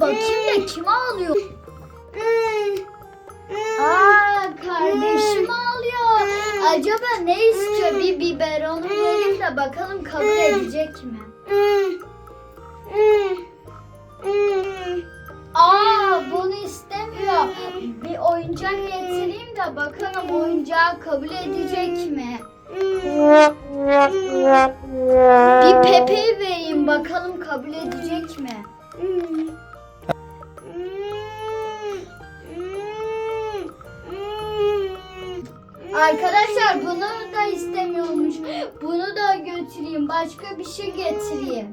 bakayım da kim ağlıyor? Aa kardeşim ağlıyor. Acaba ne istiyor? Bir biberonu vereyim de bakalım kabul edecek mi? Aa bunu istemiyor. Bir oyuncak getireyim de bakalım oyuncağı kabul edecek mi? Bir Pepe'yi vereyim bakalım kabul edecek mi? Arkadaşlar bunu da istemiyormuş. Bunu da götüreyim. Başka bir şey getireyim.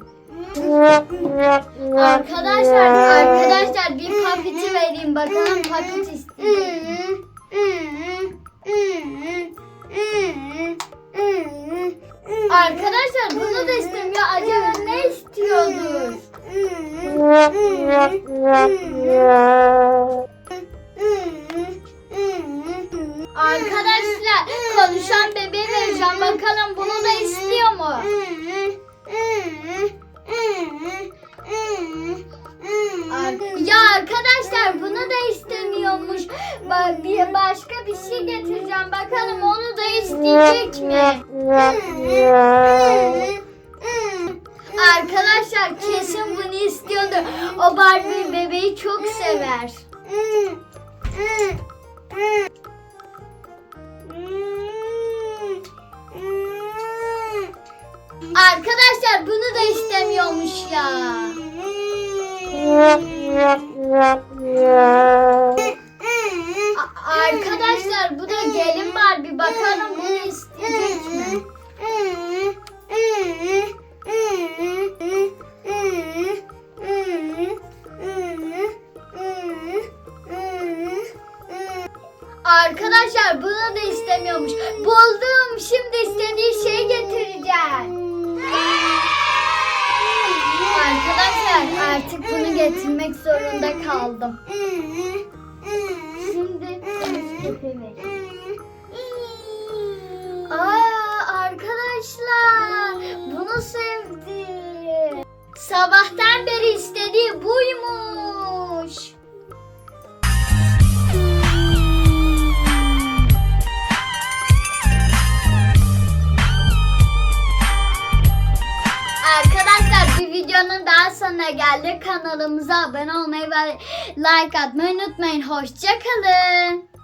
Arkadaşlar, arkadaşlar bir paketi vereyim. Bakalım paket mi? Arkadaşlar bunu da istemiyor. Acaba ne istiyordur? Arkadaşlar konuşan bebeği vereceğim. Bakalım bunu da istiyor mu? Ya arkadaşlar bunu da istemiyormuş. Bir başka bir şey getireceğim. Bakalım onu da isteyecek mi? Arkadaşlar kesin bunu istiyordu. O Barbie bebeği çok sever. Arkadaşlar bunu da istemiyormuş ya. Arkadaşlar bu da gelin Barbie. Bakalım bunu isteyecek mi? Arkadaşlar bunu da istemiyormuş. Buldum. Şimdi getirmek zorunda kaldım. Şimdi Aa arkadaşlar bunu sevdi. Sabahtan beri istediği buymuş. Videonun daha sonuna geldik. Kanalımıza abone olmayı ve like atmayı unutmayın. Hoşçakalın.